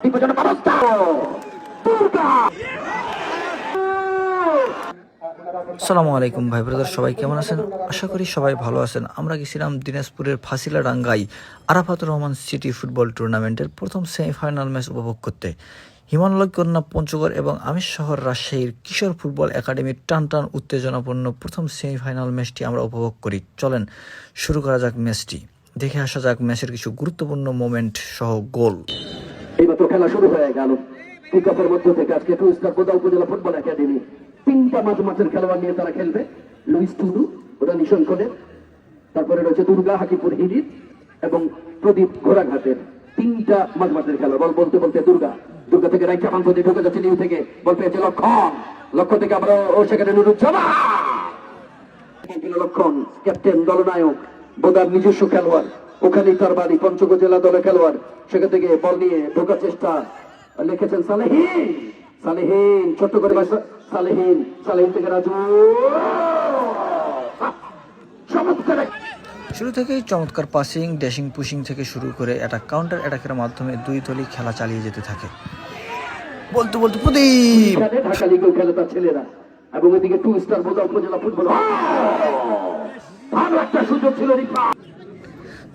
বিপজ্জনক অবস্থা দুর্গা। আলাইকুম ভাই ব্রাদার, সবাই কেমন আছেন? আশা করি সবাই ভালো আছেন। আমরা গেছিলাম দিনাজপুরের ফাসিলা ডাঙ্গাই আরাফাতুর রহমান সিটি ফুটবল টুর্নামেন্টের প্রথম সেমিফাইনাল ম্যাচ উপভোগ করতে। হিমালয় কন্যা পঞ্চগড় এবং আমির শহর রাজশাহীর কিশোর ফুটবল একাডেমির টান টান উত্তেজনাপূর্ণ প্রথম সেমিফাইনাল ম্যাচটি আমরা উপভোগ করি। চলেন শুরু করা যাক ম্যাচটি। দেখে আসা যাক ম্যাচের কিছু গুরুত্বপূর্ণ মোমেন্ট সহ গোল। এইমাত্র খেলা শুরু হয়ে গেল। কিক মধ্য থেকে আজকে টু স্টার বোদা উপজেলা ফুটবল একাডেমি। তিনটা মাঝ মাঠের খেলোয়াড় নিয়ে তারা খেলবে। লুইস টুডু ওটা নিশন কোডের তারপরে রয়েছে দুর্গা হাকিপুর হিরির এবং প্রদীপ ঘোড়াঘাটের। তিনটা মাঝ মাঠের খেলোয়াড় বল বলতে বলতে দুর্গা। দুর্গা থেকে রাইচা পান্তি ঢুকে যাচ্ছে নিউ থেকে। বল পেয়েছে লক্ষণ। লক্ষ্য থেকে আবার ও সেখানে নুরুজ্জামান ছিল লক্ষণ, ক্যাপ্টেন দলনায়ক বোদার নিজস্ব খেলোয়াড়। ওখানেই তার বাড়ি পঞ্চগড় জেলা দলের খেলোয়াড়। সেখান থেকে বল নিয়ে ঢোকার চেষ্টা লিখেছেন সালেহীন। সালেহীন ছোট্ট করে সালেহীন সালেহীন থেকে রাজু। চমৎকার শুরু থেকেই চমৎকার পাসিং ড্যাশিং পুশিং থেকে শুরু করে একটা কাউন্টার অ্যাটাকের মাধ্যমে দুই দলই খেলা চালিয়ে যেতে থাকে। বলতে বলতে প্রদীপ! ঢাকা লিগেও খেলে তার ছেলেরা। এবং এদিকে টু স্টার বোদা উপজেলা ফুটবল ভালো একটা সুযোগ ছিল রিফা।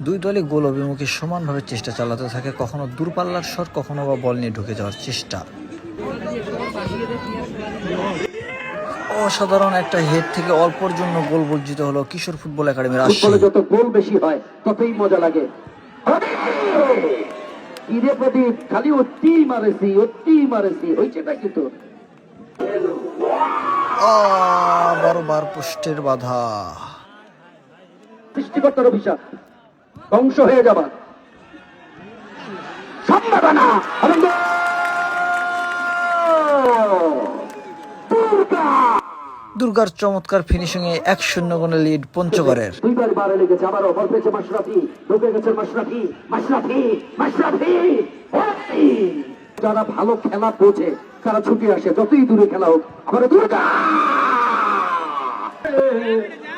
দুই দলই গোল অভিমুখে সমানভাবে চেষ্টা চালাতে থাকে। কখনো দূরপাল্লার শট কখনো বা বল নিয়ে ঢুকে যাওয়ার চেষ্টা। অসাধারণ একটা হেড থেকে অল্পর জন্য গোল বর্জিত হলো কিশোর ফুটবল একাডেমির ফুটবলে যত গোল বেশি হয় ততই মজা লাগে। কিরে প্রদীপ খালি অতি মারেছি অতি মারেছি হয়েছেটা কি বারবার পোস্টের বাধা। সৃষ্টিকর্তার অভিশাপ। ধ্বংস হয়ে যাবার সম্ভাবনা দুর্গার চমৎকার ফিনিশিং এ এক শূন্য গোলে লিড পঞ্চগড়ের। দুইবার বারে লেগেছে আবারও বল পেয়েছে মাশরাফি। ঢুকে গেছে মাশরাফি মাশরাফি মাশরাফি। যারা ভালো খেলা বোঝে তারা ছুটি আসে যতই দূরে খেলা হোক আবার দুর্গা!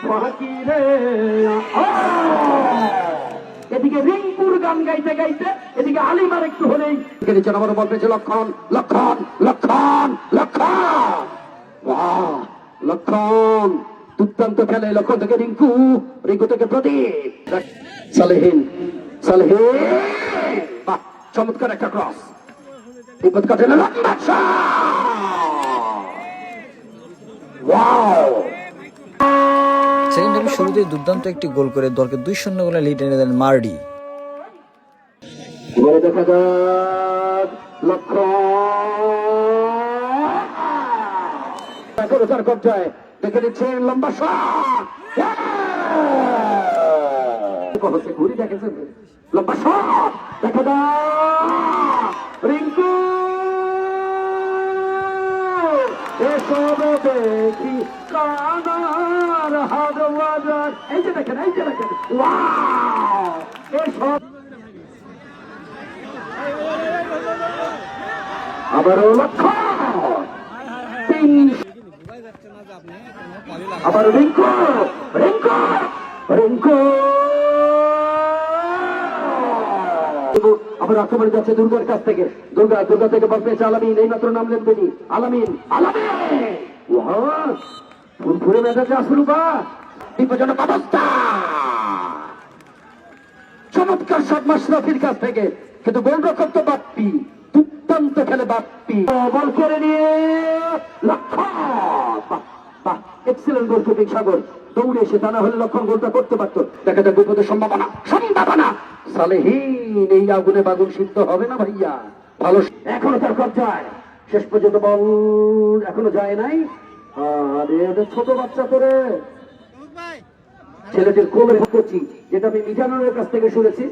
ফাকিরে, গান গাইতে গাইতে এদিকে আলিমার একটু হলেই নিচে আবারও বল পেয়েছে লক্ষণ লক্ষণ লক্ষণ লক্ষণ। লক্ষণ। দুর্দান্ত খেলে লক্ষণ থেকে রিঙ্কু রিঙ্কু থেকে প্রদীপ। সালেহীন সালেহীন। বাহ, চমৎকার একটা ক্রস বিপদ কাটে সেকেন্ড হাফে শুরুতেই দুর্দান্ত একটি গোল করে দলকে দুই শূন্য গোলে লিড এনে দেন মার্ডি। এবারে দেখা যাক এখনও তার কবজায় দেখে নিচ্ছেন লম্বা হচ্ছে ঘুরি দেখেছেন লম্বা শট। দেখা যাক, রিঙ্কু। এসব দেখি, কানার হাট বাজার। এই যে দেখেন, এই যে দেখেন। এসব লক্ষ্য। আবার রিঙ্কু রিঙ্কু রিঙ্কু। আবার আক্রমণ যাচ্ছে দুর্গার কাছ থেকে। দুর্গা দুর্গা থেকে বল পেয়েছে আলামিন এই মাত্র নাম লেখবেনি আলামিন। আলামিন ফুরফুরে মেজাজে আসলু বা বিপজ্জনক অবস্থা। চমৎকার শট মাশরাফির কাছ থেকে। কিন্তু গোলরক্ষক তো বাপ্পি। দুর্দান্ত খেলে বাপ্পি বল করে নিয়ে। বাহ এক্সিলেন্ট গোল কিপিং সাগর। দৌড়ে এসে তা না হলে লক্ষণ গোলটা করতে পারতো। দেখা যাক বিপদের সম্ভাবনা। সম্ভাবনা। সালেহীন এই আগুনে বাগুন সিদ্ধ হবে না ভাইয়া? ভালো এখনও তার কবজায় শেষ পর্যন্ত বল এখনও যায় নাই। আরে এটা ছোট বাচ্চা করে। ছেলেটির কোলে করছি যেটা আমি মিজানুরের কাছ থেকে শুনেছি।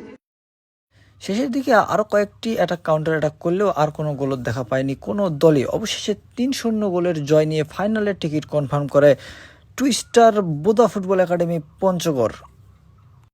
শেষের দিকে আরও কয়েকটি অ্যাটাক কাউন্টার অ্যাটাক করলেও আর কোনো গোল দেখা পায়নি কোনো দলই। অবশেষে তিন শূন্য গোলের জয় নিয়ে ফাইনালের টিকিট কনফার্ম করে twister Boda football academy Panchagarh.